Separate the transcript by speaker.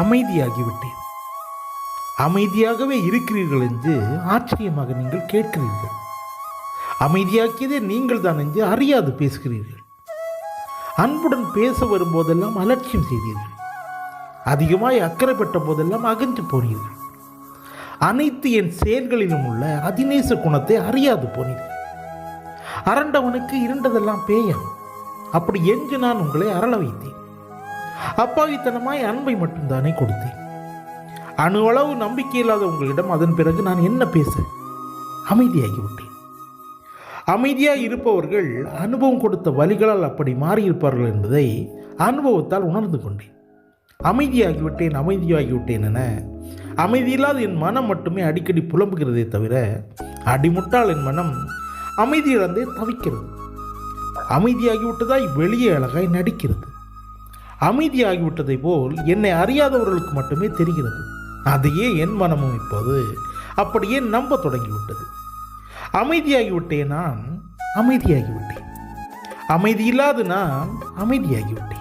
Speaker 1: அமைதியாகிவிட்டேன். அமைதியாகவே இருக்கிறீர்கள் என்று ஆச்சரியமாக நீங்கள் கேட்கிறீர்கள். அமைதியாக்கியதே நீங்கள் தான் என்று அறியாது பேசுகிறீர்கள். அன்புடன் பேச வரும்போதெல்லாம் அலட்சியம் செய்தீர்கள். அதிகமாய் அக்கறைப்பட்ட போதெல்லாம் அகன்று போனீர்கள். அனைத்து என் செயல்களிலும் உள்ள அதிநேச குணத்தை அறியாது போனீர்கள். அரண்டவனுக்கு இருண்டதெல்லாம் பேயம். அப்படி என்று நான் உங்களை அரள வைத்தேன். அப்பாவித்தனமாய் அன்பை மட்டும்தானே கொடுத்தேன். அணுவளவு நம்பிக்கை இல்லாத உங்களிடம் அதன் பிறகு நான் என்ன பேச அமைதியாகிவிட்டேன். அமைதியாக இருப்பவர்கள் அனுபவம் கொடுத்த வழிகளால் அப்படி மாறியிருப்பார்கள் என்பதை அனுபவத்தால் உணர்ந்து கொண்டேன். அமைதியாகிவிட்டேன் அமைதியாகிவிட்டேன் என அமைதியில்லாத என் மனம் மட்டுமே அடிக்கடி புலம்புகிறதே தவிர அடிமுட்டால் என் மனம் அமைதியிழந்தே தவிக்கிறது. அமைதியாகிவிட்டதாய் வெளியே அழகாய் நடிக்கிறது. அமைதியாகிவிட்டதை போல் என்னை அறியாதவர்களுக்கு மட்டுமே தெரிகிறது. அதையே என் மனமும் இப்போது அப்படியே நம்ப தொடங்கிவிட்டது. அமைதியாகிவிட்டேன் நான் அமைதியாகிவிட்டேன். அமைதி இல்லாது நான் அமைதியாகிவிட்டேன்.